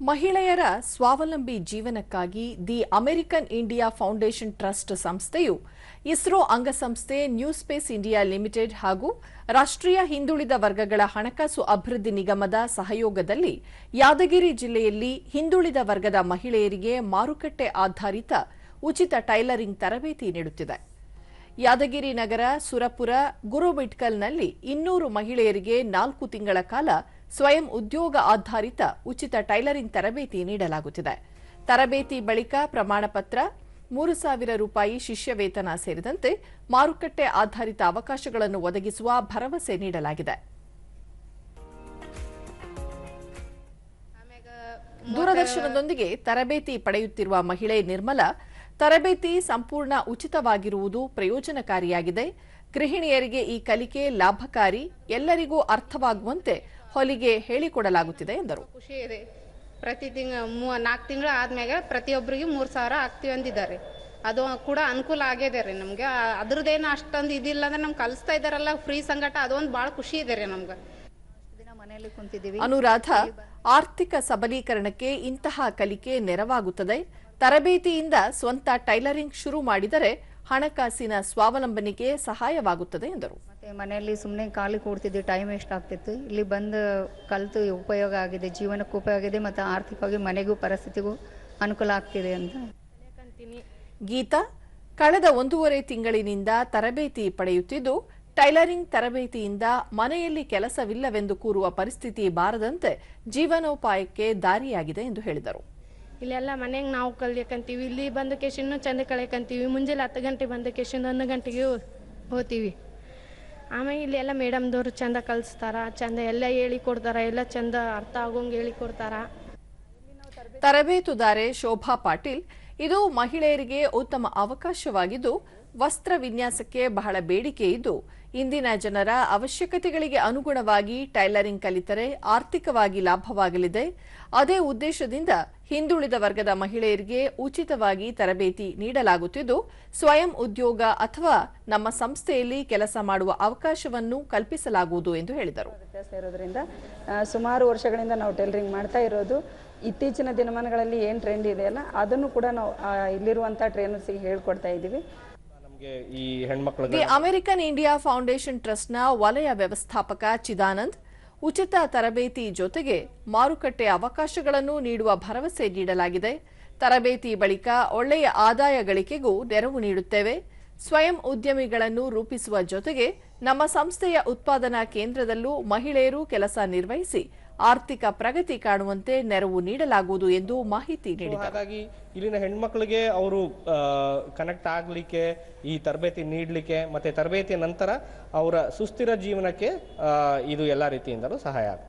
ಮಹಿಳೆಯರ ಸ್ವಾವಲಂಬಿ ಜೀವನಕ್ಕಾಗಿ the American India foundation trust ಸಂಸ್ಥೆಯು ಇಸ್ರೋ ಅಂಗಸಂಸ್ಥೆ ನ್ಯೂ ಸ್ಪೇಸ್ ಇಂಡಿಯಾ ಲಿಮಿಟೆಡ್ ಹಾಗೂ ರಾಷ್ಟ್ರೀಯ ಹಿಂದುಳಿದ ವರ್ಗಗಳ ಹಣಕಾಸು ಅಭಿವೃದ್ಧಿ ನಿಗಮದ ಸಹಯೋಗದಲ್ಲಿ ಯಾದಗಿರಿ ಜಿಲ್ಲೆಯಲ್ಲಿ ಹಿಂದುಳಿದ ವರ್ಗದ ಮಹಿಳೆಯರಿಗೆ ಮಾರುಕಟ್ಟೆ ಆಧಾರಿತ ಉಚಿತ ಟೈಲರಿಂಗ್ ತರಬೇತಿ ನೀಡುತ್ತಿದೆ. ಯಾದಗಿರಿ ನಗರ ಸುರಪುರ ಗುರುಬಿಟ್ಕಲ್ನಲ್ಲಿ ಇನ್ನೂರು ಮಹಿಳೆಯರಿಗೆ ನಾಲ್ಕು ತಿಂಗಳ ಕಾಲ ಸ್ವಯಂ ಉದ್ಯೋಗ ಆಧಾರಿತ ಉಚಿತ ಟೈಲರಿಂಗ್ ತರಬೇತಿ ನೀಡಲಾಗುತ್ತಿದೆ. ತರಬೇತಿ ಬಳಿಕ ಪ್ರಮಾಣಪತ್ರ ಮೂರು ಸಾವಿರ ರೂಪಾಯಿ ಶಿಷ್ಯ ವೇತನ ಸೇರಿದಂತೆ ಮಾರುಕಟ್ಟೆ ಆಧಾರಿತ ಅವಕಾಶಗಳನ್ನು ಒದಗಿಸುವ ಭರವಸೆ ನೀಡಲಾಗಿದೆ. ದೂರದರ್ಶನದೊಂದಿಗೆ ತರಬೇತಿ ಪಡೆಯುತ್ತಿರುವ ಮಹಿಳೆ ನಿರ್ಮಲ, ತರಬೇತಿ ಸಂಪೂರ್ಣ ಉಚಿತವಾಗಿರುವುದು ಪ್ರಯೋಜನಕಾರಿಯಾಗಿದೆ. ಗೃಹಿಣಿಯರಿಗೆ ಈ ಕಲಿಕೆ ಲಾಭಕಾರಿ, ಎಲ್ಲರಿಗೂ ಅರ್ಥವಾಗುವಂತೆ ಹೊಲಿಗೆ ಹೇಳಿಕೊಡಲಾಗುತ್ತಿದೆ ಎಂದರು. ಖುಷಿ ಇದೆ. ಪ್ರತಿ ತಿಂಗ ಮೂ ನಾಲ್ಕು ತಿಂಗಳು ಆದ್ಮೇಲೆ ಪ್ರತಿಯೊಬ್ಬರಿಗೆ ಮೂರು ಸಾವಿರ ಹಾಕ್ತೀವಿ ಅಂದಿದ್ದಾರೆ. ಅದು ಕೂಡ ಅನುಕೂಲ ಆಗಿದೆ ರೀ ನಮ್ಗೆ. ಅದ್ರದ್ದೇನು ಅಷ್ಟೊಂದು ಇದಿಲ್ಲ ಅಂದ್ರೆ ನಮ್ಗೆ ಕಲಿಸ್ತಾ ಇದಾರಲ್ಲ ಫ್ರೀ ಸಂಘಟ ಅದೊಂದು ಭಾಳ ಖುಷಿ ಇದೆ ರೀ ನಮ್ಗೆ. ದಿನ ಮನೆಯಲ್ಲಿ ಕುಂತಿದ್ದೀವಿ. ಅನುರಾಧ ಆರ್ಥಿಕ ಸಬಲೀಕರಣಕ್ಕೆ ಇಂತಹ ಕಲಿಕೆ ನೆರವಾಗುತ್ತದೆ. ತರಬೇತಿಯಿಂದ ಸ್ವಂತ ಟೈಲರಿಂಗ್ ಶುರು ಮಾಡಿದರೆ ಹಣಕಾಸಿನ ಸ್ವಾವಲಂಬನೆಗೆ ಸಹಾಯವಾಗುತ್ತದೆ ಎಂದರು. ಮತ್ತೆ ಮನೆಯಲ್ಲಿ ಸುಮ್ಮನೆ ಖಾಲಿ ಕೂಡ್ತಿದ್ವಿ ಟೈಮ್ ವೇಸ್ಟ್ ಆಗ್ತಿತ್ತು. ಇಲ್ಲಿ ಬಂದು ಕಲಿತು ಉಪಯೋಗ ಆಗಿದೆ ಜೀವನಕ್ಕೂ ಉಪಯೋಗ ಇದೆ ಮತ್ತು ಆರ್ಥಿಕವಾಗಿ ಮನೆಗೂ ಪರಿಸ್ಥಿತಿಗೂ ಅನುಕೂಲ ಆಗ್ತಿದೆ ಅಂತ. ಗೀತಾ ಕಳೆದ ಒಂದೂವರೆ ತಿಂಗಳಿನಿಂದ ತರಬೇತಿ ಪಡೆಯುತ್ತಿದ್ದು ಟೈಲರಿಂಗ್ ತರಬೇತಿಯಿಂದ ಮನೆಯಲ್ಲಿ ಕೆಲಸವಿಲ್ಲವೆಂದು ಕೂರುವ ಪರಿಸ್ಥಿತಿ ಬಾರದಂತೆ ಜೀವನೋಪಾಯಕ್ಕೆ ದಾರಿಯಾಗಿದೆ ಎಂದು ಹೇಳಿದರು. ಇಲ್ಲೆಲ್ಲ ಮನೆಗೆ ನಾವು ಕಲಿಯಕಂತೀವಿ. ಇಲ್ಲಿ ಬಂದ ಕೇಶಿನ್ನು ಚಂದ ಕಲಿಯಕಂತೀವಿ ಮುಂಜಾನೆ ಹತ್ತು ಗಂಟೆ ಬಂದ ಕೇಶಿಂದ ಒಂದು ಗಂಟೆಗೆ ಹೋಗ್ತೀವಿ ಆಮೇಲೆ ಇಲ್ಲೆಲ್ಲ ಮೇಡಮ್ದವರು ಚಂದ ಕಲಿಸ್ತಾರ. ಚಂದ ಎಲ್ಲ ಹೇಳಿ ಕೊಡ್ತಾರ. ಎಲ್ಲ ಚಂದ ಅರ್ಥ ಆಗೋಂಗೆ ಹೇಳಿ ಕೊಡ್ತಾರ. ತರಬೇತುದಾರೆ ಶೋಭಾ ಪಾಟೀಲ್. ಇದು ಮಹಿಳೆಯರಿಗೆ ಉತ್ತಮ ಅವಕಾಶವಾಗಿದ್ದು ವಸ್ತ್ರ ವಿನ್ಯಾಸಕ್ಕೆ ಬಹಳ ಬೇಡಿಕೆ ಇದ್ದು, ಇಂದಿನ ಜನರ ಅವಶ್ಯಕತೆಗಳಿಗೆ ಅನುಗುಣವಾಗಿ ಟೈಲರಿಂಗ್ ಕಲಿತರೆ ಆರ್ಥಿಕವಾಗಿ ಲಾಭವಾಗಲಿದೆ. ಅದೇ ಉದ್ದೇಶದಿಂದ ಹಿಂದುಳಿದ ವರ್ಗದ ಮಹಿಳೆಯರಿಗೆ ಉಚಿತವಾಗಿ ತರಬೇತಿ ನೀಡಲಾಗುತ್ತಿದ್ದು, ಸ್ವಯಂ ಉದ್ಯೋಗ ಅಥವಾ ನಮ್ಮ ಸಂಸ್ಥೆಯಲ್ಲಿ ಕೆಲಸ ಮಾಡುವ ಅವಕಾಶವನ್ನು ಕಲ್ಪಿಸಲಾಗುವುದು ಎಂದು ಹೇಳಿದರು. ಸುಮಾರು ವರ್ಷಗಳಿಂದ ನಾವು ಟೈಲರಿಂಗ್ ಮಾಡ್ತಾ ಇರೋದು, ಇತ್ತೀಚಿನ ದಿನಮಾನಗಳಲ್ಲಿ ಏನು ಟ್ರೆಂಡ್ ಇದೆಯಲ್ಲ ಅದನ್ನು ಕೂಡ ನಾವು ಇಲ್ಲಿರುವಂಥ ಟ್ರೈನರ್ಸಿಗೆ ಹೇಳ್ಕೊಡ್ತಾ ಇದ್ದೀವಿ. ದಿ ಅಮೆರಿಕನ್ ಇಂಡಿಯಾ ಫೌಂಡೇಶನ್ ಟ್ರಸ್ಟ್ನ ವಲಯ ವ್ಯವಸ್ಥಾಪಕ ಚಿದಾನಂದ್ ಉಚಿತ ತರಬೇತಿ ಜೊತೆಗೆ ಮಾರುಕಟ್ಟೆ ಅವಕಾಶಗಳನ್ನು ನೀಡುವ ಭರವಸೆ ನೀಡಲಾಗಿದೆ. ತರಬೇತಿ ಬಳಿಕ ಒಳ್ಳೆಯ ಆದಾಯ ಗಳಿಕೆಗೂ ನೆರವು ನೀಡುತ್ತೇವೆ. ಸ್ವಯಂ ಉದ್ಯಮಿಗಳನ್ನು ರೂಪಿಸುವ ಜೊತೆಗೆ ನಮ್ಮ ಸಂಸ್ಥೆಯ ಉತ್ಪಾದನಾ ಕೇಂದ್ರದಲ್ಲೂ ಮಹಿಳೆಯರು ಕೆಲಸ ನಿರ್ವಹಿಸಿ ಆರ್ಥಿಕ ಪ್ರಗತಿ ಕಾಣುವಂತೆ ನೆರವು ನೀಡಲಾಗುವುದು ಎಂದು ಮಾಹಿತಿ ನೀಡಿದರು. ಹಾಗಾಗಿ ಇಲ್ಲಿನ ಹೆಣ್ಮಕ್ಳಿಗೆ ಅವರು ಕನೆಕ್ಟ್ ಆಗಲಿಕ್ಕೆ ಈ ತರಬೇತಿ ನೀಡಲಿಕ್ಕೆ ಮತ್ತೆ ತರಬೇತಿಯ ನಂತರ ಅವರ ಸುಸ್ಥಿರ ಜೀವನಕ್ಕೆ ಇದು ಎಲ್ಲ ರೀತಿಯಿಂದಲೂ ಸಹಾಯ ಆಗುತ್ತೆ.